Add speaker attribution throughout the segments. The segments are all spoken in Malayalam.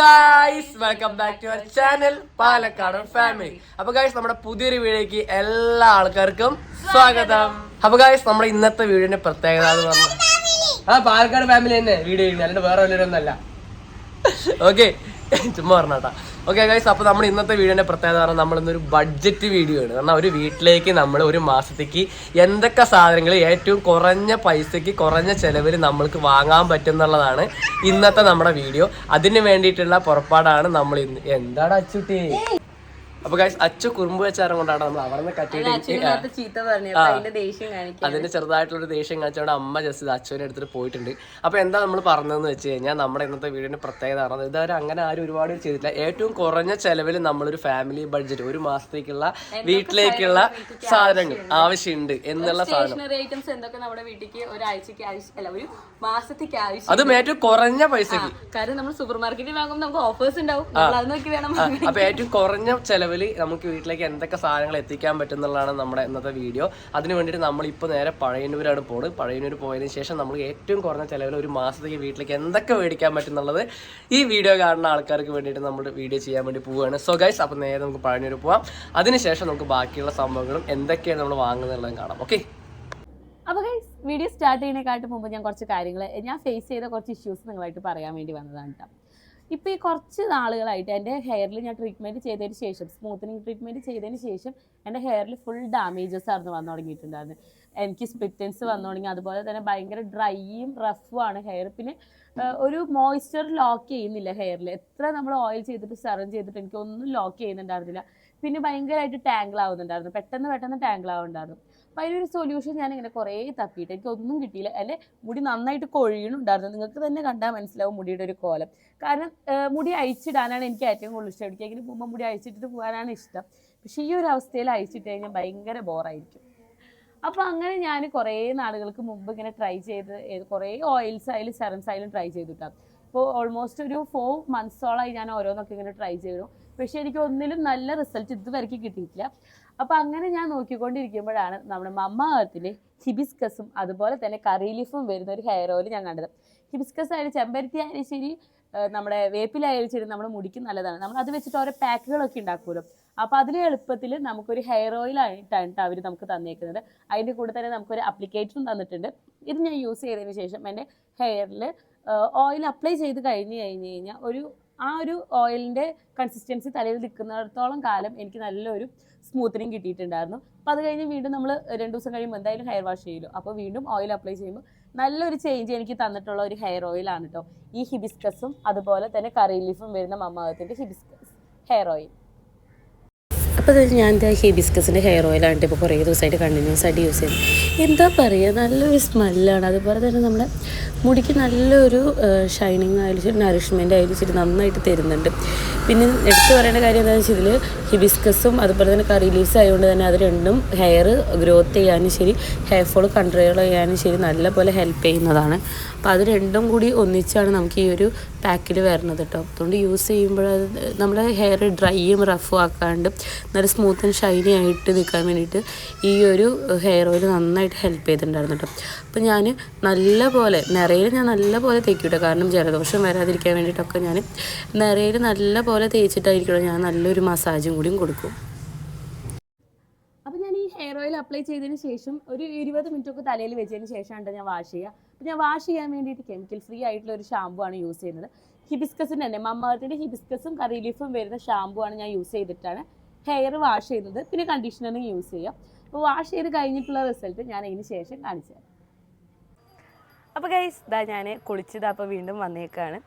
Speaker 1: Guys welcome back to our channel Palakkad family അപ്പൊ ഗായ്സ് നമ്മുടെ പുതിയൊരു വീഡിയോക്ക് എല്ലാ ആൾക്കാർക്കും സ്വാഗതം. അപ്പൊ ഗായ്സ് നമ്മുടെ ഇന്നത്തെ വീഡിയോന്റെ പ്രത്യേകത എന്ന് പറഞ്ഞാൽ ആ പാലക്കാട് ഫാമിലി തന്നെ. വീഡിയോ അല്ലാണ്ട് വേറെ വല്ലവരൊന്നല്ല ഓക്കെ ചുമ്മാ പറഞ്ഞാട്ടാ. ഓക്കെ ഗൈസ് അപ്പോൾ നമ്മൾ ഇന്നത്തെ വീഡിയോന്റെ പ്രത്യേകത പറഞ്ഞാൽ നമ്മൾ ഇന്നൊരു ബഡ്ജറ്റ് വീഡിയോ ആണ്. കാരണം ഒരു വീട്ടിലേക്ക് നമ്മൾ ഒരു മാസത്തേക്ക് എന്തൊക്കെ സാധനങ്ങൾ ഏറ്റവും കുറഞ്ഞ പൈസക്ക് കുറഞ്ഞ ചെലവിൽ നമ്മൾക്ക് വാങ്ങാൻ പറ്റും എന്നുള്ളതാണ് ഇന്നത്തെ നമ്മുടെ വീഡിയോ അതിന് വേണ്ടിയിട്ടുള്ള പുറപ്പാടാണ് നമ്മൾ ഇന്ന്. എന്താണ് അച്ചുട്ടി? അപ്പൊ ഗൈസ് അച്ചു കുറുമ്പ് വെച്ചാരം കൊണ്ടാണ് നമ്മൾ അവിടെ നിന്ന് കട്ടിയിട്ട്
Speaker 2: അതിന്റെ ദേഷ്യം
Speaker 1: ഒരു ചെറുതായിട്ടുള്ള ദേഷ്യം കാണിച്ചുകൊണ്ട് അമ്മ ജസ്റ്റ് അച്ഛനെ എടുത്തിട്ട് പോയിട്ടുണ്ട്. അപ്പൊ എന്താ നമ്മൾ പറഞ്ഞതെന്ന് വെച്ച് കഴിഞ്ഞാൽ നമ്മുടെ ഇന്നത്തെ വീടിന്റെ പ്രത്യേകത പറഞ്ഞത് ഇതുവരെ അങ്ങനെ ആരും ഒരുപാട് ചെയ്തിട്ടില്ല. ഏറ്റവും കുറഞ്ഞ ചെലവിൽ നമ്മളൊരു ഫാമിലി ബഡ്ജറ്റ് ഒരു മാസത്തേക്കുള്ള വീട്ടിലേക്കുള്ള സാധനങ്ങൾ ആവശ്യമുണ്ട് എന്നുള്ള സാധനം.
Speaker 2: ഐറ്റംസ് എന്തൊക്കെ നമ്മുടെ വീട്ടിലേക്ക് ഒരാഴ്ചക്ക് ആവശ്യം അല്ല ഒരു മാസത്തേക്ക് ആവശ്യം?
Speaker 1: അതും ഏറ്റവും കുറഞ്ഞ പൈസക്ക്.
Speaker 2: കാരണം നമ്മൾ സൂപ്പർ മാർക്കറ്റിൽ വാങ്ങുമ്പോൾ നമുക്ക് ഓഫേഴ്സ് ഉണ്ടാവും.
Speaker 1: അപ്പൊ ഏറ്റവും കുറഞ്ഞ ചെലവിൽ നമുക്ക് വീട്ടിലേക്ക് എന്തൊക്കെ സാധനങ്ങൾ എത്തിക്കാൻ പറ്റും എന്നുള്ളതാണ് നമ്മുടെ ഇന്നത്തെ വീഡിയോ. അതിന് വേണ്ടിയിട്ട് നമ്മളിപ്പോൾ നേരെ പഴയന്നൂരാണ് പോണത്. പഴയന്നൂർ പോയതിനു ശേഷം നമ്മൾ ഏറ്റവും കുറഞ്ഞ ചിലവിൽ ഒരു മാസത്തേക്ക് വീട്ടിലേക്ക് എന്തൊക്കെ മേടിക്കാൻ പറ്റും എന്നുള്ളത് ഈ വീഡിയോ കാണുന്ന ആൾക്കാർക്ക് വേണ്ടിയിട്ട് നമ്മൾ വീഡിയോ ചെയ്യാൻ വേണ്ടി പോവുകയാണ്. സോ ഗൈസ് അപ്പോൾ നേരെ നമുക്ക് പഴയന്നൂർ പോവാം. അതിനുശേഷം നമുക്ക് ബാക്കിയുള്ള സംഭവങ്ങളും എന്തൊക്കെയാണ് നമ്മൾ വാങ്ങുന്നുള്ളതും കാണാം. ഓക്കെ
Speaker 2: അപ്പോൾ ഗൈസ് വീഡിയോ സ്റ്റാർട്ട് ചെയ്യുന്നതിനെക്കാട്ടും മുമ്പ് ഞാൻ കുറച്ച് കാര്യങ്ങൾ ഞാൻ ഫേസ് ചെയ്ത കുറച്ച് ഇഷ്യൂസ് നിങ്ങളായിട്ട് പറയാൻ വേണ്ടി വന്നതാണ് കേട്ടോ ഇപ്പോൾ ഈ കുറച്ച് നാളുകളായിട്ട് എന്റെ ഹെയറിൽ ഞാൻ ട്രീറ്റ്മെന്റ് ചെയ്തതിന് ശേഷം സ്മൂത്തനിങ് ട്രീറ്റ്മെന്റ് ചെയ്തതിന് ശേഷം എന്റെ ഹെയറിൽ ഫുൾ ഡാമേജസ് ആയിരുന്നു വന്നു തുടങ്ങിയിട്ടുണ്ടായിരുന്നു എനിക്ക് സ്പിറ്റൻസ് വന്നു തുടങ്ങി. അതുപോലെ തന്നെ ഭയങ്കര ഡ്രൈയും റഫും ആണ് ഹെയർ പിന്നെ ഒരു മോയ്സ്ചർ ലോക്ക് ചെയ്യുന്നില്ല ഹെയറിൽ എത്ര നമ്മൾ ഓയിൽ ചെയ്തിട്ട് സെറം ചെയ്തിട്ട് എനിക്ക് ഒന്നും ലോക്ക് ചെയ്യുന്നുണ്ടായിരുന്നില്ല. പിന്നെ ഭയങ്കരമായിട്ട് ടാങ്കിൾ ആവുന്നുണ്ടായിരുന്നു. പെട്ടെന്ന് പെട്ടെന്ന് ടാങ്കിൾ ആവുന്നുണ്ടായിരുന്നു. അപ്പം അതിനൊരു സൊല്യൂഷൻ ഞാൻ ഇങ്ങനെ കുറേ തപ്പിയിട്ട്. എനിക്ക് ഒന്നും കിട്ടിയില്ല. അല്ലെ മുടി നന്നായിട്ട് കൊഴിയണുണ്ടായിരുന്നു നിങ്ങൾക്ക് തന്നെ കണ്ടാൽ മനസ്സിലാവും മുടിയുടെ ഒരു കോലം. കാരണം മുടി അയച്ചിടാനാണ് എനിക്ക് ഏറ്റവും കൂടുതൽ ഇഷ്ടം. എവിടേക്കെങ്കിലും പോകുമ്പോൾ മുടി അയച്ചിട്ട് പോകാനാണ് ഇഷ്ടം. പക്ഷേ ഈ ഒരു അവസ്ഥയിൽ അയച്ചിട്ട് കഴിഞ്ഞാൽ ഭയങ്കര ബോറായിരിക്കും. അപ്പോൾ അങ്ങനെ ഞാൻ കുറേ നാളുകൾക്ക് മുമ്പ് ഇങ്ങനെ ട്രൈ ചെയ്ത് കുറേ ഓയിൽസ് ആയാലും സെറംസ് ആയാലും ട്രൈ ചെയ്തിട്ടാണ് ഇപ്പോൾ ഓൾമോസ്റ്റ് ഒരു ഫോർ മന്ത്സോളായി ഞാൻ ഓരോന്നൊക്കെ ഇങ്ങനെ ട്രൈ ചെയ്തു. പക്ഷേ എനിക്ക് ഒന്നിലും നല്ല റിസൾട്ട് ഇതുവരെയ്ക്ക് കിട്ടിയിട്ടില്ല. അപ്പോൾ അങ്ങനെ ഞാൻ നോക്കിക്കൊണ്ടിരിക്കുമ്പോഴാണ് നമ്മുടെ മമ്മ എർത്തിലെ ഹിബിസ്കസും അതുപോലെ തന്നെ കറി ലീഫും വരുന്ന ഒരു ഹെയർ ഓയിൽ ഞാൻ കണ്ടത്. ഹിബിസ്കസ് ആയാലും ചെമ്പരത്തി ആയാലും ശരി നമ്മുടെ വേപ്പിലായാലും ശരി നമ്മുടെ മുടിക്ക് നല്ലതാണ്. നമ്മൾ അത് വെച്ചിട്ട് ഓരോ പാക്കുകളൊക്കെ ഉണ്ടാക്കുമല്ലോ. അപ്പോൾ അതിൽ എളുപ്പത്തിൽ നമുക്കൊരു ഹെയർ ഓയിൽ ആയിട്ടാണ് അവർ നമുക്ക് തന്നേക്കുന്നത്. അതിന്റെ കൂടെ തന്നെ നമുക്കൊരു അപ്ലിക്കേറ്ററും തന്നിട്ടുണ്ട്. ഇത് ഞാൻ യൂസ് ചെയ്തതിന് ശേഷം എന്റെ ഹെയറിൽ ഓയിൽ അപ്ലൈ ചെയ്ത് കഴിഞ്ഞ് കഴിഞ്ഞ് കഴിഞ്ഞാൽ ഒരു ആ ഒരു ഓയിലിന്റെ കൺസിസ്റ്റൻസി തലയിൽ നിൽക്കുന്നിടത്തോളം കാലം എനിക്ക് നല്ലൊരു സ്മൂത്തനിങ് കിട്ടിയിട്ടുണ്ടായിരുന്നു. അപ്പോൾ അത് കഴിഞ്ഞ് വീണ്ടും നമ്മൾ രണ്ട് ദിവസം കഴിയുമ്പോൾ എന്തായാലും ഹെയർ വാഷ് ചെയ്യുമല്ലോ അപ്പോൾ വീണ്ടും ഓയിൽ അപ്ലൈ ചെയ്യുമ്പോൾ നല്ലൊരു ചേഞ്ച് എനിക്ക് തന്നിട്ടുള്ള ഒരു ഹെയർ ഓയിലാണ് കേട്ടോ ഈ ഹിബിസ്കസും അതുപോലെ തന്നെ കറി ലീഫും വരുന്ന മമ്മാവത്തിന്റെ ഹിബിസ്കസ് ഹെയർ ഓയിൽ അപ്പോൾ ഞാൻ എന്താ ഹിബിസ്കസിന്റെ ഹെയർ ഓയിലാണ് ഇപ്പോൾ കുറേ ദിവസമായിട്ട് കണ്ടിന്യൂസ് ആയിട്ട് യൂസ് ചെയ്യുന്നത്. എന്താ പറയുക നല്ലൊരു സ്മെല്ലാണ്. അതുപോലെ തന്നെ നമ്മുടെ മുടിക്ക് നല്ലൊരു ഷൈനിങ് ആയാലും നറിഷ്മെന്റ് ആയാലും ശരി നന്നായിട്ട് തരുന്നുണ്ട്. പിന്നെ എടുത്തു പറയേണ്ട കാര്യം എന്താണെന്ന് വെച്ചാൽ ഇതിൽ ഹിബിസ്കസും അതുപോലെ തന്നെ കറി ലീവ്സ് ആയതുകൊണ്ട് തന്നെ അത് രണ്ടും ഹെയർ ഗ്രോത്ത് ചെയ്യാനും ശരി ഹെയർ ഫോൾ കൺട്രോൾ ചെയ്യാനും ശരി നല്ലപോലെ ഹെൽപ്പ് ചെയ്യുന്നതാണ്. അപ്പോൾ അത് രണ്ടും കൂടി ഒന്നിച്ചാണ് നമുക്ക് ഈ ഒരു പാക്കിൽ വരുന്നത് കേട്ടോ അതുകൊണ്ട് യൂസ് ചെയ്യുമ്പോൾ നമ്മുടെ ഹെയർ ഡ്രൈയും റഫും ആക്കാണ്ട് നല്ല സ്മൂത്ത് ആൻഡ് ഷൈനി ആയിട്ട് നിൽക്കാൻ വേണ്ടിയിട്ട് ഈ ഒരു ഹെയർ ഓയിൽ നന്നായിട്ട് ഹെൽപ്പ് ചെയ്തിട്ടുണ്ടായിരുന്നു കേട്ടോ അപ്പോൾ ഞാൻ നല്ല പോലെ നിറയിൽ ഞാൻ നല്ല പോലെ തേക്കും കേട്ടോ കാരണം ജലദോഷം വരാതിരിക്കാൻ വേണ്ടിയിട്ടൊക്കെ ഞാൻ നിറയിൽ നല്ല പോലെ തേച്ചിട്ടായിരിക്കണം ഞാൻ നല്ലൊരു മസാജും കൂടിയും കൊടുക്കും. അപ്പോൾ ഞാൻ ഈ ഹെയർ ഓയിൽ അപ്ലൈ ചെയ്തതിന് ശേഷം ഒരു ഇരുപത് മിനിറ്റ് ഒക്കെ തലയിൽ വെച്ചതിന് ശേഷമാണ് ഞാൻ വാഷ് ചെയ്യുക അപ്പോൾ ഞാൻ വാഷ് ചെയ്യാൻ വേണ്ടിയിട്ട് കെമിക്കൽ ഫ്രീ ആയിട്ടുള്ള ഒരു ഷാമ്പു ആണ് യൂസ് ചെയ്യുന്നത്. ഹിബിസ്കസിന്റെ തന്നെ മമ്മാർത്തിന്റെ ഹിബിസ്കസും കറി ലീഫും വരുന്ന ഷാമ്പു ആണ് ഞാൻ യൂസ് ചെയ്തിട്ടാണ് ഹെയർ വാഷ് ചെയ്യുന്നത്. പിന്നെ കണ്ടീഷണറും യൂസ് ചെയ്യാം. അപ്പോൾ വാഷ് ചെയ്ത് കഴിഞ്ഞിട്ടുള്ള റിസൾട്ട് ഞാൻ അതിന് ശേഷം കാണിച്ചു തരാം. അപ്പോൾ ഗൈസ് ഇതാ ഞാൻ കുളിച്ചത് അപ്പോൾ വീണ്ടും വന്നേക്കാണ്.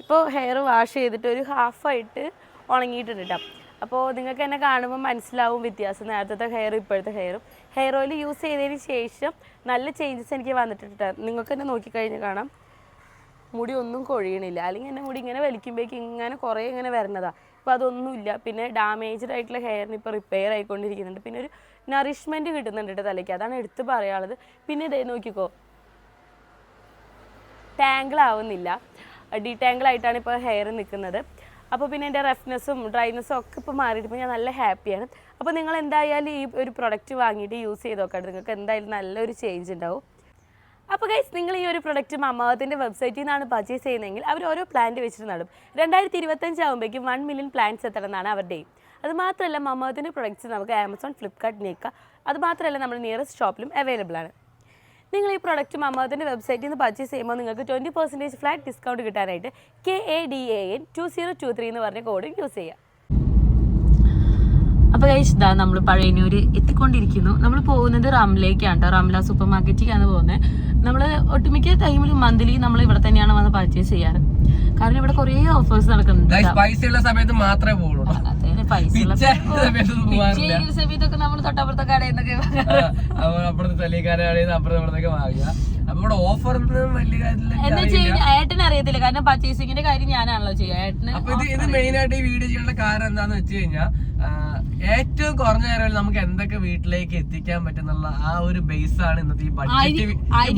Speaker 2: ഇപ്പോൾ ഹെയർ വാഷ് ചെയ്തിട്ട് ഒരു ഹാഫായിട്ട് ഉണങ്ങിയിട്ടുണ്ട് കേട്ടോ അപ്പോൾ നിങ്ങൾക്ക് എന്നെ കാണുമ്പോൾ മനസ്സിലാവും വ്യത്യാസം. നേരത്തെ ഹെയർ ഇപ്പോഴത്തെ ഹെയറും ഹെയർ ഓയിൽ യൂസ് ചെയ്തതിന് ശേഷം നല്ല ചേഞ്ചസ് എനിക്ക് വന്നിട്ടുണ്ട് നിങ്ങൾക്ക് തന്നെ നോക്കിക്കഴിഞ്ഞ് കാണാം. മുടി ഒന്നും കൊഴിയണില്ല. അല്ലെങ്കിൽ എന്റെ മുടി ഇങ്ങനെ വലിക്കുമ്പോഴേക്കും ഇങ്ങനെ കുറേ ഇങ്ങനെ വരുന്നതാണ് ഇപ്പോൾ അതൊന്നുമില്ല. പിന്നെ ഡാമേജ്ഡ് ആയിട്ടുള്ള ഹെയറിന് ഇപ്പോൾ റിപ്പയർ ആയിക്കൊണ്ടിരിക്കുന്നുണ്ട്. പിന്നെ ഒരു നറിഷ്മെന്റ് കിട്ടുന്നുണ്ട് കേട്ടോ തലയ്ക്ക്. അതാണ് എടുത്ത് പറയാനുള്ളത്. പിന്നെ ഇതേ നോക്കിക്കോ. ടാങ്കിൾ ആവുന്നില്ല. ഡീടാങ്കിൾ ആയിട്ടാണ് ഇപ്പോൾ ഹെയർ നിൽക്കുന്നത്. അപ്പോൾ പിന്നെ എന്റെ റഫ്നെസ്സും ഡ്രൈനെസ്സും ഒക്കെ ഇപ്പോൾ മാറിയിട്ട് ഞാൻ നല്ല ഹാപ്പിയാണ്. അപ്പോൾ നിങ്ങൾ എന്തായാലും ഈ ഒരു പ്രൊഡക്റ്റ് വാങ്ങിയിട്ട് യൂസ് ചെയ്ത് നോക്കാം നിങ്ങൾക്ക് എന്തായാലും നല്ലൊരു ചേഞ്ച് ഉണ്ടാവും.
Speaker 3: അപ്പോൾ ഗൈസ് നിങ്ങൾ ഈ ഒരു പ്രൊഡക്റ്റ് മമാവത്തിന്റെ വെബ്സൈറ്റിൽ നിന്നാണ് പർച്ചേസ് ചെയ്യുന്നതെങ്കിൽ അവർ ഓരോ പ്ലാന്റ് വെച്ചിട്ട് നടും. രണ്ടായിരത്തി ഇരുപത്തഞ്ച് ആകുമ്പോഴേക്കും വൺ മില്യൺ പ്ലാന്റ്സ് എത്തണമെന്നാണ് അവരുടെ അതുമാത്രമല്ല അത് മാത്രമല്ല മമാവത്തിന്റെ പ്രൊഡക്ട്സ് നമുക്ക് ആമസോൺ ഫ്ലിപ്കാർട്ട് നീക്കുക അത് നമ്മുടെ നിയറസ്റ്റ് ഷോപ്പിലും അവൈലബിൾ ആണ്. നിങ്ങൾ ഈ പ്രൊഡക്റ്റ് മമാവത്തിന്റെ വെബ്സൈറ്റിൽ നിന്ന് പർച്ചേസ് ചെയ്യുമ്പോൾ നിങ്ങൾക്ക് ട്വന്റി പെർസെന്റേജ് ഫ്ലാറ്റ് ഡിസ്കൗണ്ട് കിട്ടാനായിട്ട് K A D A N two zero two three എന്ന് പറഞ്ഞ കോഡ് യൂസ് ചെയ്യാം. അപ്പോൾ കഴിച്ച് ഇതാ നമ്മൾ പഴയനൂര് എത്തിക്കൊണ്ടിരിക്കുന്നു. നമ്മൾ പോകുന്നത് റംലേക്കാണ് കേട്ടോ റംല സൂപ്പർ മാർക്കറ്റിലേക്കാണ് പോകുന്നത്. നമ്മൾ ഒട്ടുമിക്ക ടൈമിൽ മന്ത്ലി നമ്മൾ ഇവിടെ തന്നെയാണ് വന്ന് പർച്ചേസ് ചെയ്യാറ്. കാരണം ഇവിടെ കുറേ ഓഫേഴ്സ് നടക്കുന്നുണ്ട്
Speaker 1: സമയത്ത് മാത്രമേ പോകുള്ളൂ
Speaker 3: പൈസ സമയത്തൊക്കെ നമ്മൾ തൊട്ടപ്പുറത്തെ കടയിൽ
Speaker 1: അപ്പുറത്തെ തല്ലിക്കാരാണെങ്കിൽ അപ്പുറത്തെ അപ്പുറത്തേക്ക് വാങ്ങുക. അപ്പൊ ഇവിടെ ഓഫർ വലിയ
Speaker 3: ഏട്ടന് അറിയത്തില്ല. കാരണം പർച്ചേസിംഗിന്റെ കാര്യം ഞാനാണല്ലോ ചെയ്യുക. ഏട്ടന്
Speaker 1: അപ്പൊ ഇത് മെയിൻ ആയിട്ട് ഈ വീഡിയോ ചെയ്യാനുള്ള കാരണം എന്താന്ന് വെച്ച് കഴിഞ്ഞാൽ ഏറ്റവും കുറഞ്ഞ നേരം നമുക്ക് എന്തൊക്കെ വീട്ടിലേക്ക് എത്തിക്കാൻ പറ്റുന്നുള്ള ആ ഒരു ബേസ് ആണ് ഇന്നത്തെ ഈ ബഡ്ജറ്റ്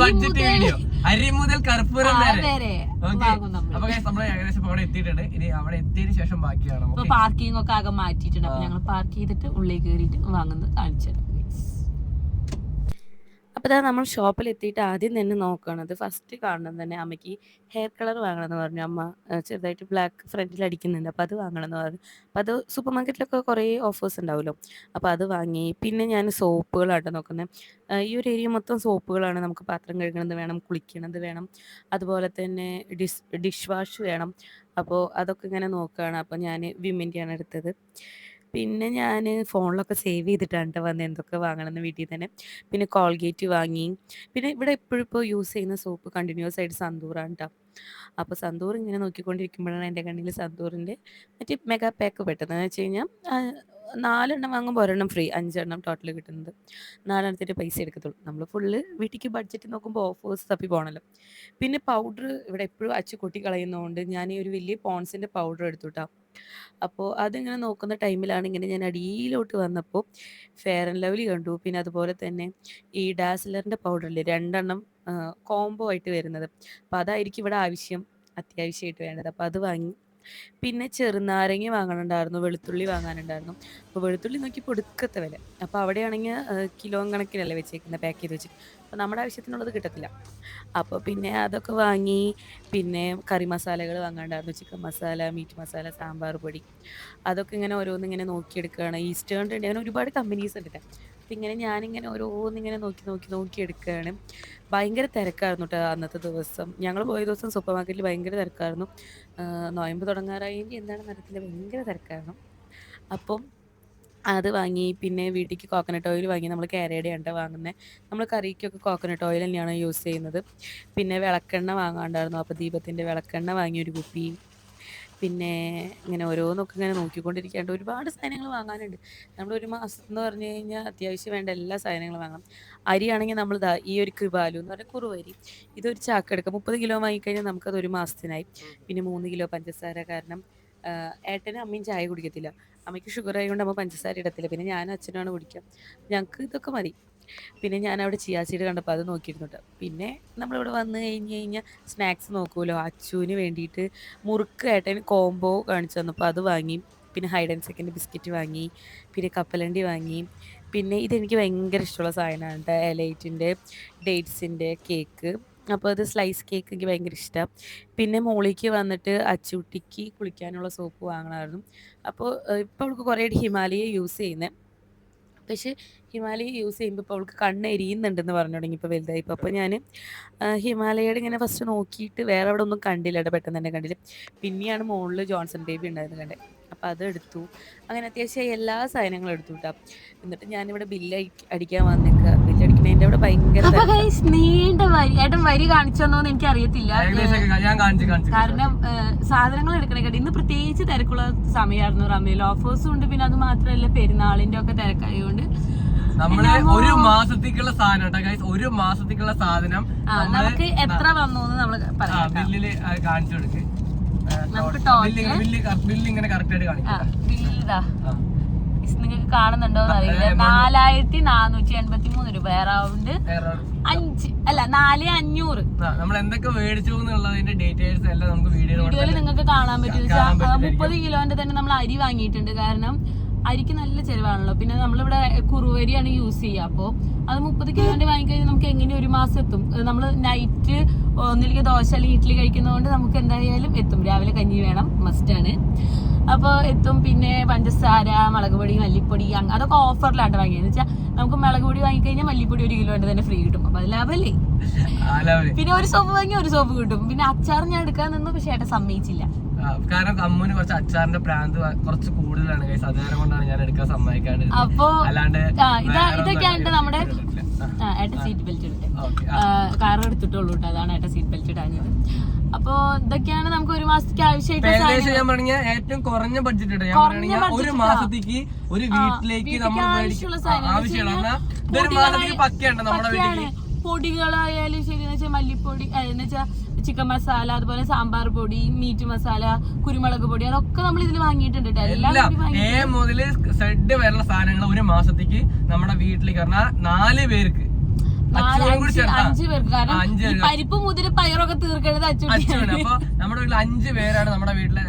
Speaker 1: ബഡ്ജറ്റ് വീഡിയോ അരി മുതൽ കർപ്പൂരം വരെ. ഓക്കെ
Speaker 3: വാങ്ങും നമ്മൾ
Speaker 1: അപ്പൊ ഏകദേശം അവിടെ എത്തിയിട്ടുണ്ട്. ഇനി അവിടെ എത്തിയതിനു ശേഷം ബാക്കിയാണ്
Speaker 3: പാർക്കിംഗ് ഒക്കെ ആകെ മാറ്റിയിട്ടുണ്ട്. അപ്പൊ ഞങ്ങൾ പാർക്ക് ചെയ്തിട്ട് ഉള്ളിൽ കയറിയിട്ട് വാങ്ങുന്നത് കാണിച്ചു അപ്പോൾ ഇതാ നമ്മൾ ഷോപ്പിൽ എത്തിയിട്ട് ആദ്യം തന്നെ നോക്കണത് ഫസ്റ്റ് കാണണം തന്നെ അമ്മയ്ക്ക് ഹെയർ കളർ വാങ്ങണമെന്ന് പറഞ്ഞു. അമ്മ ചെറുതായിട്ട് ബ്ലാക്ക് ഫ്രണ്ടിൽ അടിക്കുന്നുണ്ട്. അപ്പോൾ അത് വാങ്ങണമെന്ന് പറഞ്ഞു. അപ്പോൾ അത് സൂപ്പർ മാർക്കറ്റിലൊക്കെ കുറേ ഓഫേഴ്സ് ഉണ്ടാവുമല്ലോ അപ്പോൾ അത് വാങ്ങി. പിന്നെ ഞാൻ സോപ്പുകളാട്ടോ നോക്കുന്നത് ഈ ഒരു ഏരിയ മൊത്തം സോപ്പുകളാണ് നമുക്ക് പാത്രം കഴുകണത് വേണം കുളിക്കണത് വേണം. അതുപോലെ തന്നെ ഡിഷ് ഡിഷ് വാഷ് വേണം. അപ്പോൾ അതൊക്കെ ഇങ്ങനെ നോക്കുകയാണ് അപ്പോൾ ഞാൻ വിമ്മിന്റെയാണ് എടുത്തത്. പിന്നെ ഞാൻ ഫോണിലൊക്കെ സേവ് ചെയ്തിട്ടാണ് ട്ടോ വന്ന്. എന്തൊക്കെ വാങ്ങണമെന്ന് വീട്ടിൽ തന്നെ. പിന്നെ കോൾഗേറ്റ് വാങ്ങി. പിന്നെ ഇവിടെ എപ്പോഴും ഇപ്പോൾ യൂസ് ചെയ്യുന്ന സോപ്പ് കണ്ടിന്യൂസ് ആയിട്ട് സന്തൂറാണ് കേട്ടോ അപ്പോൾ സന്തൂർ ഇങ്ങനെ നോക്കിക്കൊണ്ടിരിക്കുമ്പോഴാണ് എന്റെ കണ്ണിൽ സന്തൂറിന്റെ മറ്റേ മെഗാ പാക്ക് പെട്ടത്. എന്ന് വെച്ച് കഴിഞ്ഞാൽ നാലെണ്ണം വാങ്ങുമ്പോൾ ഒരെണ്ണം ഫ്രീ. അഞ്ചെണ്ണം ടോട്ടൽ കിട്ടുന്നത്. നാലെണ്ണത്തിന്റെ പൈസ എടുക്കത്തുള്ളൂ. നമ്മൾ ഫുള്ള് വീട്ടിലേക്ക് ബഡ്ജറ്റ് നോക്കുമ്പോൾ ഓഫേഴ്സ് തപ്പി പോകണമല്ലോ പിന്നെ പൗഡർ ഇവിടെ എപ്പോഴും അച്ചു കളയുന്നതുകൊണ്ട് ഞാൻ ഈ ഒരു വലിയ പോൺസിന്റെ പൗഡർ എടുത്തു കേട്ടോ അപ്പോൾ അതിങ്ങനെ നോക്കുന്ന ടൈമിലാണ് ഇങ്ങനെ ഞാൻ അടിയിലോട്ട് വന്നപ്പോൾ ഫെയർ ആൻഡ് ലവ്ലി കണ്ടു. പിന്നെ അതുപോലെ തന്നെ ഈ ഡാസിലറിന്റെ പൗഡറിൽ രണ്ടെണ്ണം കോംബോ ആയിട്ട് വരുന്നത്. അപ്പോൾ അതായിരിക്കും ഇവിടെ ആവശ്യം അത്യാവശ്യമായിട്ട് വേണ്ടത്. അപ്പോൾ അത് വാങ്ങി പിന്നെ ചെറുനാരങ്ങ വാങ്ങാനുണ്ടായിരുന്നു, വെളുത്തുള്ളി വാങ്ങാനുണ്ടായിരുന്നു. അപ്പോൾ വെളുത്തുള്ളി നോക്കി ഒടുക്കത്തെ വില. അപ്പോൾ അവിടെയാണെങ്കിൽ കിലോ കണക്കിനല്ലേ വെച്ചേക്കുന്നത് പാക്ക് ചെയ്ത് വെച്ചിട്ട്. അപ്പോൾ നമ്മുടെ ആവശ്യത്തിനുള്ളത് കിട്ടത്തില്ല. അപ്പോൾ പിന്നെ അതൊക്കെ വാങ്ങി പിന്നെ കറി മസാലകൾ വാങ്ങാനുണ്ടായിരുന്നു. ചിക്കൻ മസാല മീറ്റ് മസാല സാമ്പാർ പൊടി. അതൊക്കെ ഇങ്ങനെ ഓരോന്ന് ഇങ്ങനെ നോക്കിയെടുക്കുകയാണ്. ഈസ്റ്റേൺ ഉണ്ട് അങ്ങനെ ഒരുപാട് കമ്പനീസ് ഉണ്ട് ട്ടോ. അപ്പം ഇങ്ങനെ ഞാനിങ്ങനെ ഓരോന്നിങ്ങനെ നോക്കി നോക്കി നോക്കി എടുക്കുകയാണ്. ഭയങ്കര തിരക്കായിരുന്നു കേട്ടോ അന്നത്തെ ദിവസം. ഞങ്ങൾ പോയ ദിവസം സൂപ്പർ മാർക്കറ്റിൽ ഭയങ്കര തിരക്കായിരുന്നു. നോയമ്പ് തുടങ്ങാറായി. എന്താണെന്ന് അറിയത്തില്ല ഭയങ്കര തിരക്കായിരുന്നു. അപ്പം അത് വാങ്ങി പിന്നെ വീട്ടിൽ കോക്കനട്ട് ഓയിൽ വാങ്ങി. നമ്മൾ കേരയുടെയാണ് വാങ്ങുന്നത് നമ്മൾ കറിക്കൊക്കെ കോക്കനട്ട് ഓയിൽ തന്നെയാണ് യൂസ് ചെയ്യുന്നത്. പിന്നെ വിളക്കെണ്ണ വാങ്ങാണ്ടായിരുന്നു. അപ്പോൾ ദീപത്തിന്റെ വിളക്കെണ്ണ വാങ്ങി ഒരു കുപ്പി. പിന്നെ ഇങ്ങനെ ഓരോന്നൊക്കെ ഇങ്ങനെ നോക്കിക്കൊണ്ടിരിക്കാണ്ട് ഒരുപാട് സാധനങ്ങൾ വാങ്ങാനുണ്ട്. നമ്മൾ ഒരു എന്ന് പറഞ്ഞു കഴിഞ്ഞാൽ അത്യാവശ്യം വേണ്ട എല്ലാ സാധനങ്ങളും വാങ്ങാം അരിയാണെങ്കിൽ നമ്മൾ ദാ ഈ ഒരു കൃപാലു എന്ന് പറഞ്ഞാൽ കുറുവരി. ഇതൊരു ചാക്ക് എടുക്കാം. മുപ്പത് കിലോ വാങ്ങിക്കഴിഞ്ഞാൽ നമുക്കത് ഒരു മാസത്തിനായി. പിന്നെ മൂന്ന് കിലോ പഞ്ചസാര കാരണം ഏട്ടനും അമ്മയും ചായ കുടിക്കത്തില്ല. അമ്മയ്ക്ക് ഷുഗർ ആയതുകൊണ്ട് അമ്മ പഞ്ചസാര ഇടത്തില്ല. പിന്നെ ഞാനും അച്ഛനുമാണ് കുടിക്കുക. ഞങ്ങൾക്ക് ഇതൊക്കെ മതി. പിന്നെ ഞാൻ അവിടെ ചിയാസീഡ് കണ്ടപ്പോൾ അത് നോക്കിയിരുന്നുണ്ട് പിന്നെ നമ്മളിവിടെ വന്ന് കഴിഞ്ഞ് കഴിഞ്ഞാൽ സ്നാക്സ് നോക്കുമല്ലോ അച്ചുവിന് വേണ്ടിയിട്ട് മുറുക്ക് ഏട്ടൻ കോംബോ കാണിച്ചു തന്നപ്പോൾ അത് വാങ്ങി. പിന്നെ ഹൈഡ് ആൻഡ് സെക്കൻഡ് ബിസ്ക്കറ്റ് വാങ്ങി. പിന്നെ കപ്പലണ്ടി വാങ്ങി. പിന്നെ ഇതെനിക്ക് ഭയങ്കര ഇഷ്ടമുള്ള സാധനമാണ് കേട്ടോ എലൈറ്റിന്റെ ഡേറ്റ്സിന്റെ കേക്ക് അപ്പോൾ അത് സ്ലൈസ് കേക്ക് എനിക്ക് ഭയങ്കര ഇഷ്ടമാണ് പിന്നെ മോളിക്ക് വന്നിട്ട് അച്ചുട്ടിക്ക് കുളിക്കാനുള്ള സോപ്പ് വാങ്ങണമായിരുന്നു. അപ്പോൾ ഇപ്പോൾ അവൾക്ക് കുറേ ഹിമാലയ യൂസ് ചെയ്യുന്നത് പക്ഷേ ഹിമാലയ യൂസ് ചെയ്യുമ്പോൾ ഇപ്പോൾ അവൾക്ക് കണ്ണ് എരിയുന്നുണ്ടെന്ന് പറഞ്ഞു തുടങ്ങി ഇപ്പോൾ വലുതായിപ്പോൾ അപ്പോൾ ഞാൻ ഹിമാലയയുടെ ഇങ്ങനെ ഫസ്റ്റ് നോക്കിയിട്ട് വേറെ അവിടെ ഒന്നും കണ്ടില്ല കേട്ടോ പെട്ടെന്ന് തന്നെ കണ്ടില്ല. പിന്നെയാണ് മുകളിൽ ജോൺസൺ ബേബി ഉണ്ടായിരുന്നത് കണ്ടേ. അപ്പോൾ അതെടുത്തു അങ്ങനെ അത്യാവശ്യം എല്ലാ സാധനങ്ങളും എടുത്തു കേട്ടോ. എന്നിട്ട് ഞാനിവിടെ ബില്ല് അടിക്കാൻ വന്നേക്ക ബില്ല് അടിക്കുന്നതിന്റെ അവിടെ ഭയങ്കര
Speaker 2: നീണ്ട വരി ഏട്ടൻ വരി കാണിച്ചെന്നോന്ന് എനിക്ക് അറിയത്തില്ല
Speaker 1: ഏകദേശം ഞാൻ കാണിച്ചു കാണിച്ചു
Speaker 2: കാരണം സാധനങ്ങൾ എടുക്കണേക്കാട്ടി ഇന്ന് പ്രത്യേകിച്ച് തിരക്കുള്ള സമയമായിരുന്നു റമ്മിയിൽ. ഓഫേഴ്സും ഉണ്ട് പിന്നെ അത് മാത്രമല്ല പെരുന്നാളിന്റെ ഒക്കെ തിരക്കായതുകൊണ്ട്
Speaker 1: നമ്മൾ ഒരു മാസത്തേക്കുള്ള സാധനം കേട്ടോ ഗൈസ് ഒരു മാസത്തേക്കുള്ള സാധനം
Speaker 2: നമുക്ക് എത്ര വന്നു
Speaker 1: ബില്ലിൽ കാണിച്ചു കൊടുക്ക്. ബില്ല് ഇങ്ങനെ കറക്റ്റ് ആയിട്ട് കാണിക്കാം.
Speaker 2: നിങ്ങൾക്ക് കാണുന്നുണ്ടോ എന്ന് അറിയില്ല. നാലായിരത്തി നാനൂറ്റി എൺപത്തി മൂന്ന് രൂപ അറൗണ്ട് അഞ്ച് അല്ല നാല് അഞ്ഞൂറ്.
Speaker 1: നമ്മൾ എന്തൊക്കെ മേടിച്ചു എന്നുള്ളതിന്റെ ഡീറ്റെയിൽസ് എല്ലാം നമുക്ക് വീഡിയോ
Speaker 2: വീഡിയോയിൽ നിങ്ങൾക്ക് കാണാൻ പറ്റും, മുപ്പത് കിലോന്റെ തന്നെ നമ്മൾ അരി വാങ്ങിയിട്ടുണ്ട്. കാരണം അരിക്ക് നല്ല ചെലവാണല്ലോ. പിന്നെ നമ്മളിവിടെ കുറുവരിയാണ് യൂസ് ചെയ്യുക. അപ്പോൾ അത് മുപ്പത് കിലോന്റെ വാങ്ങിക്കഴിഞ്ഞാൽ നമുക്ക് എങ്ങനെ ഒരു മാസം എത്തും? നമ്മൾ നൈറ്റ് ഒന്നിലേക്ക് ദോശ അല്ലെങ്കിൽ ഇഡ്ഡലി കഴിക്കുന്നതുകൊണ്ട് നമുക്ക് എന്തായാലും എത്തും. രാവിലെ കഞ്ഞി വേണം മസ്റ്റാണ് അപ്പോൾ എത്തും. പിന്നെ പഞ്ചസാര മുളക് പൊടി മല്ലിപ്പൊടി അതൊക്കെ ഓഫറിലാണ് വാങ്ങിയത്. വെച്ചാൽ നമുക്ക് മുളക് പൊടി വാങ്ങിക്കഴിഞ്ഞാൽ മല്ലിപ്പൊടി ഒരു കിലോ തന്നെ ഫ്രീ കിട്ടും. അപ്പോൾ അത് ലാഭമല്ലേ പിന്നെ ഒരു സോപ്പ് വാങ്ങി ഒരു സോപ്പ് കിട്ടും. പിന്നെ അച്ചാർ ഞാൻ എടുക്കാൻ നിന്നു പക്ഷേ ഏട്ടൻ സമ്മതിച്ചില്ല.
Speaker 1: കാരണം അമ്മുവിന് കുറച്ച് അച്ചാറിന്റെ പ്രാന്ത് കുറച്ച് കൂടുതലാണ് കൈസ് അതുകാരം കൊണ്ടാണ് ഞാൻ എടുക്കാൻ സമ്മതിക്കാണ്ട്
Speaker 2: അപ്പോ
Speaker 1: അല്ലാണ്ട്
Speaker 2: ഇതൊക്കെയാണ് നമ്മുടെ
Speaker 1: ആ.
Speaker 2: Seat belt ഇട്ടെ. കാർ എടുത്തിട്ടുള്ളൂ കേട്ടോ അതാണ് ഏട്ട സീറ്റ് ബെൽറ്റ് ഇടാഞ്ഞത്. അപ്പോ ഇതൊക്കെയാണ് നമുക്ക് ഒരു മാസത്തേക്ക് ആവശ്യമായിട്ട്
Speaker 1: ഞാൻ പറഞ്ഞ ഏറ്റവും കുറഞ്ഞ ബഡ്ജറ്റ് ഒരു മാസത്തേക്ക് ഒരു വീട്ടിലേക്ക് നമ്മൾ
Speaker 2: ആവശ്യമുള്ള സാധനം.
Speaker 1: പക്കയുണ്ട് നമ്മുടെ
Speaker 2: പക്കയാണ്. പൊടികളായാലും ശരി. എന്ന് വെച്ചാൽ മല്ലിപ്പൊടി എന്ന് വെച്ചാൽ ചിക്കൻ മസാല അതുപോലെ സാമ്പാർ പൊടി മീറ്റ് മസാല കുരുമുളക് പൊടി അതൊക്കെ നമ്മൾ ഇതിൽ വാങ്ങിയിട്ടുണ്ട് കേട്ടോ എല്ലാം
Speaker 1: എ മുതൽ സെഡ് വരെയുള്ള സാധനങ്ങൾ ഒരു മാസത്തേക്ക് നമ്മുടെ വീട്ടിലേക്ക് പറഞ്ഞാൽ നാല് പേർക്ക്
Speaker 2: അഞ്ച് പേർക്ക്. കാരണം പരിപ്പ് മുതിര പയറൊക്കെ തീർക്കേണ്ടത് അച്ചുട്ടിയാണ്
Speaker 1: അപ്പൊ നമ്മുടെ വീട്ടിൽ അഞ്ച് പേരാണ് നമ്മുടെ വീട്ടിലെ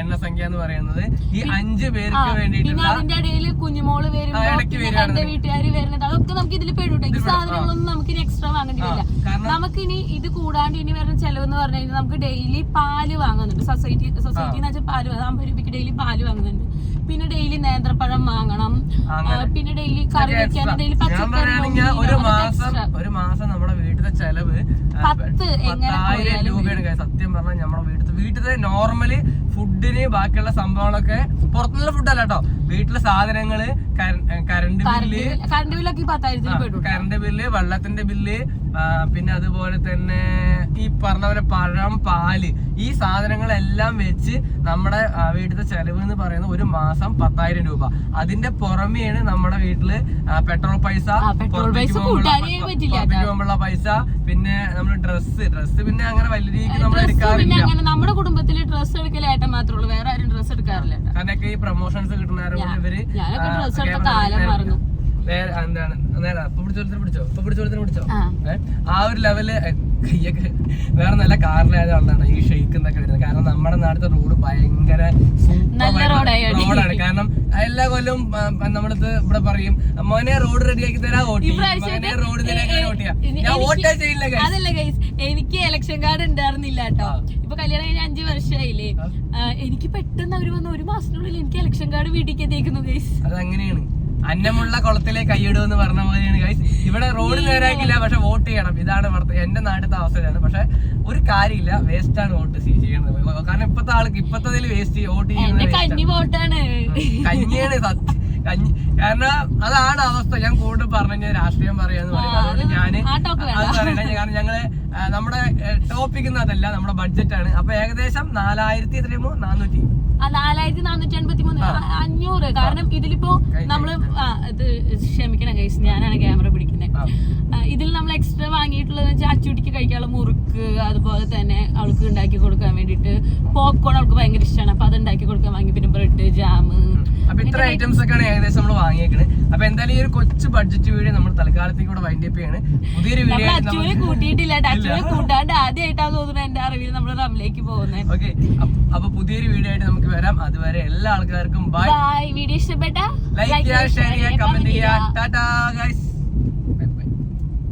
Speaker 1: എണ്ണ- സംഖ്യ എന്ന് പറയുന്നത്. ഈ അഞ്ച് പേർക്ക് വേണ്ടിയിട്ട്
Speaker 2: അതിന്റെ ഇടയിൽ കുഞ്ഞുമോൾ വരുമ്പോ എന്റെ വീട്ടുകാർ വരുന്നത്. അതൊക്കെ നമുക്ക് ഇതിൽ പെടും ഈ സാധനങ്ങളൊന്നും നമുക്ക് ഇനി എക്സ്ട്രാ വാങ്ങേണ്ടി വരില്ല നമുക്ക് ഇനി ഇത് കൂടാണ്ട് ഇനി വരുന്ന ചെലവ് എന്ന് പറഞ്ഞു കഴിഞ്ഞാൽ നമുക്ക് ഡെയിലി പാൽ വാങ്ങുന്നുണ്ട്. സൊസൈറ്റി സൊസൈറ്റി എന്ന് വെച്ചാൽ പാൽ അമ്പത് രൂപയ്ക്ക് ഡെയിലി പാൽ വാങ്ങുന്നുണ്ട്. പിന്നെ ഡെയിലി നേന്ത്രപ്പഴം വാങ്ങണം. പിന്നെ ഡെയിലി കറി വെക്കാൻ ഡെയിലി പച്ചക്കറി
Speaker 1: ഒരു മാസം ഒരു മാസം നമ്മുടെ വീട്ടിലെ ചെലവ്
Speaker 2: പത്ത് എങ്ങനെ
Speaker 1: രൂപയാണ്. സത്യം പറഞ്ഞാൽ നമ്മുടെ വീട്ടിൽ വീട്ടിലെ നോർമലി ഫുഡിന് ബാക്കിയുള്ള സംഭവങ്ങളൊക്കെ പുറത്തുനിന്നുള്ള ഫുഡല്ല കേട്ടോ. വീട്ടിലെ സാധനങ്ങൾ കറണ്ട് ബില്ല്.
Speaker 2: കറണ്ട് ബില്ലൊക്കെ
Speaker 1: കറണ്ട് ബില്ല് വെള്ളത്തിന്റെ ബില്ല് പിന്നെ അതുപോലെ തന്നെ ഈ പറഞ്ഞ പോലെ പഴം പാൽ ഈ സാധനങ്ങളെല്ലാം വെച്ച് നമ്മുടെ വീട്ടിലെ വീട്ടിലത്തെ ചെലവ് എന്ന് പറയുന്നത് ഒരു മാസം പത്തായിരം രൂപ. അതിന്റെ പുറമെയാണ് നമ്മുടെ വീട്ടിൽ പെട്രോൾ പൈസ പോകുമ്പോഴുള്ള പൈസ പിന്നെ നമ്മൾ ഡ്രസ്സ് ഡ്രസ്സ് പിന്നെ അങ്ങനെ വലിയ രീതിക്ക് നമ്മൾ എടുക്കാറില്ല.
Speaker 2: നമ്മുടെ കുടുംബത്തിൽ ഡ്രസ്സ് എടുക്കൽ ഏട്ടൻ മാത്രമേ ഉള്ളൂ. വേറെ ആരും ഡ്രസ്സ് എടുക്കാറില്ല.
Speaker 1: ഈ പ്രൊമോഷൻസ് കിട്ടുന്ന ഇവർ
Speaker 2: ഞാനൊക്കെ ഡ്രസ്സ് എടുത്ത കാലം മറന്നു.
Speaker 1: എന്താണ്? പിടിച്ചോളത്തിന് പിടിച്ചോ? പിടിച്ചോളത്തിന് പിടിച്ചോ?
Speaker 2: ആ.
Speaker 1: ഒരു ലെവൽ കയ്യൊക്കെ വേറെ നല്ല കാറിലായത് കൊണ്ടാണ് ഈ ഷെയ്ക്ക് എന്നൊക്കെ വരുന്നത്. കാരണം നമ്മുടെ നാട്ടിലെ റോഡ് ഭയങ്കര. റോഡാണ് കാരണം എല്ലാ കൊല്ലവും നമ്മളിത് ഇവിടെ പറയും മോനെ റോഡ് റെഡിയാക്കി തരാ ഓട്ടി. മോനെ റോഡ് ഓട്ടിയാ. ഞാൻ ഓട്ടേ ചെയ്യില്ല
Speaker 2: എനിക്ക് ഇലക്ഷൻ കാർഡ് ഉണ്ടായിരുന്നില്ല കേട്ടോ. ഇപ്പൊ കല്യാണം കഴിഞ്ഞ അഞ്ചു വർഷമായില്ലേ എനിക്ക് പെട്ടെന്ന് അവർ വന്ന ഒരു മാസത്തിനുള്ളിൽ എനിക്ക് ഇലക്ഷൻ കാർഡ് വീട്ടിലേക്ക് എത്തിക്കുന്നു ഗൈസ്
Speaker 1: അതങ്ങനെയാണ്. അന്നമുള്ള കുളത്തിലെ കൈയിടും എന്ന് പറഞ്ഞ പോലെയാണ് ഗൈസ് ഇവിടെ റോഡ് നേരാക്കില്ല പക്ഷെ വോട്ട് ചെയ്യണം. ഇതാണ് ഇവിടുത്തെ എന്റെ നാട്ടിലത്തെ അവസ്ഥയാണ്. പക്ഷെ ഒരു കാര്യമില്ല വേസ്റ്റ് ആണ് വോട്ട് ചെയ്യണത് കാരണം ഇപ്പത്തെ ആൾക്ക് ഇപ്പത്തെ വേസ്റ്റ് വോട്ട് ചെയ്യുന്നത്
Speaker 2: കന്നി വോട്ടാണ്
Speaker 1: കഞ്ഞിയാണ് സത്യം കഞ്ഞി കാരണം അതാണ് അവസ്ഥ. ഞാൻ കൂടുതൽ പറഞ്ഞു രാഷ്ട്രീയം പറയാന്ന് പറയും
Speaker 2: ഞാൻ
Speaker 1: അതുകൊണ്ട്
Speaker 2: ഞാൻ.
Speaker 1: അത് പറയണേ കാരണം ഞങ്ങൾ നമ്മുടെ ടോപ്പിക് അതല്ല നമ്മുടെ ബഡ്ജറ്റ് ആണ്. അപ്പൊ ഏകദേശം നാലായിരത്തി എത്രയുമോ നാനൂറ്റി
Speaker 2: നാലായിരത്തി നാനൂറ്റി അൻപത്തി മൂന്ന് അഞ്ഞൂറ്. കാരണം ഇതിലിപ്പോ നമ്മൾ ഇത് ക്ഷമിക്കണം കേസ് ഞാനാണ് ക്യാമറ പിടിക്കുന്നത് ഇതിൽ നമ്മൾ എക്സ്ട്രാ വാങ്ങിയിട്ടുള്ളത് വെച്ചാൽ അച്ചുടിക്ക് കഴിക്കാനുള്ള മുറുക്ക് അതുപോലെ തന്നെ അവൾക്ക് ഉണ്ടാക്കി കൊടുക്കാൻ വേണ്ടിട്ട് പോപ്കോൺ അവൾക്ക് ഭയങ്കര ഇഷ്ടമാണ് അപ്പൊ അത് ഉണ്ടാക്കി കൊടുക്കാൻ വാങ്ങി. പിന്നെ ബ്രെഡ് ജാം
Speaker 1: ഐറ്റംസ് ഒക്കെയാണ് ഏകദേശം നമ്മൾ വാങ്ങിയേക്കണ്. അപ്പൊ എന്തായാലും ഈ ഒരു കൊച്ചു ബഡ്ജറ്റ് വീഡിയോ നമ്മൾ തൽക്കാലത്തേക്ക് കൂടെ വൈൻഡ് അപ്പ് ചെയ്യാണ്. പുതിയൊരു വീഡിയോ
Speaker 2: കൂട്ടിയിട്ടില്ല കൂട്ടാണ്ട് ആദ്യമായിട്ടാണ് തോന്നുന്നത് എന്റെ അറിവിൽ നമ്മൾ റമ്മിലേക്ക് പോകുന്നത്
Speaker 1: ഓക്കെ അപ്പൊ പുതിയൊരു വീഡിയോ ആയിട്ട് നമുക്ക് വരാം. അതുവരെ എല്ലാ ആൾക്കാർക്കും ബൈ
Speaker 2: ബൈ വീഡിയോ ഇഷ്ടപ്പെട്ട
Speaker 1: ലൈക്ക് ചെയ്യുക ഷെയർ ചെയ്യുക കമന്റ് ചെയ്യുക ടാറ്റാ ഗൈസ്